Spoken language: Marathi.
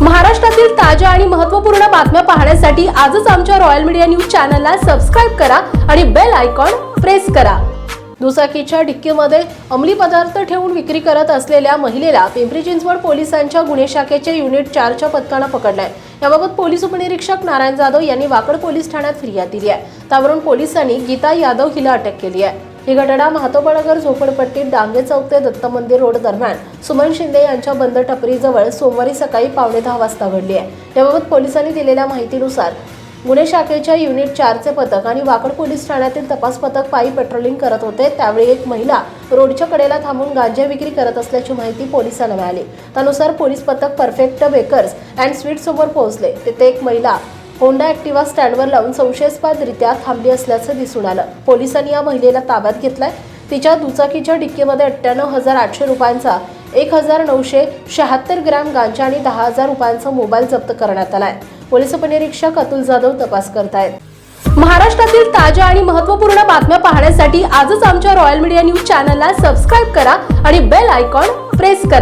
महाराष्ट्रातील ताज्या आणि महत्त्वपूर्ण बातम्या पाहण्यासाठी आजच आमच्या रॉयल मीडिया न्यूज चॅनलला सबस्क्राईब करा आणि बेल आयकॉन प्रेस करा. दुचाकीच्या डिक्कीमध्ये अंमली पदार्थ ठेवून विक्री करत असलेल्या महिलेला पिंपरी चिंचवड पोलिसांच्या गुन्हे शाखेचे युनिट चारच्या पथकानं पकडलंय. याबाबत पोलीस उपनिरीक्षक नारायण जाधव यांनी वाकड पोलीस ठाण्यात फिर्याद दिली आहे. त्यावरून पोलिसांनी गीता यादव हिला अटक केली आहे. ही घटना महातोबानगर झोपडपट्टीत डांगे चौक ते दत्त मंदिर रोड दरम्यान सुमन शिंदे यांच्या बंद टपरीजवळ सोमवारी सकाळी पावणे दहा वाजता घडली आहे. याबाबत पोलिसांनी दिलेल्या माहितीनुसार गुन्हे शाखेच्या युनिट चारचे पथक आणि वाकड पोलीस ठाण्यातील तपास पथक पायी पेट्रोलिंग करत होते. त्यावेळी एक महिला रोडच्या कडेला थांबून गांजा विक्री करत असल्याची माहिती पोलिसांना मिळाली. त्यानुसार पोलीस पथक परफेक्ट बेकर्स अँड स्वीट समोर पोहोचले. तेथे एक महिला होंडा ॲक्टिवा स्टँडवर लावून संशयास्पदरित्या थांबली असल्याचं दिसून आलं. पोलिसांनी या महिलेला ताब्यात घेतलाय. तिच्या दुचाकीच्या डिक्कीमध्ये अठ्ठ्याण्णव हजार आठशे रुपयांचा एक हजार नऊशे शहात्तर ग्रॅम गांजा आणि दहा हजार रुपयांचा मोबाईल जप्त करण्यात आलाय. पोलीस उपनिरीक्षक अतुल जाधव तपास करतायत. महाराष्ट्रातील ताज्या आणि महत्त्वपूर्ण बातम्या पाहण्यासाठी आजच आमच्या रॉयल मीडिया न्यूज चॅनलला सबस्क्राईब करा आणि बेल आयकॉन प्रेस करा.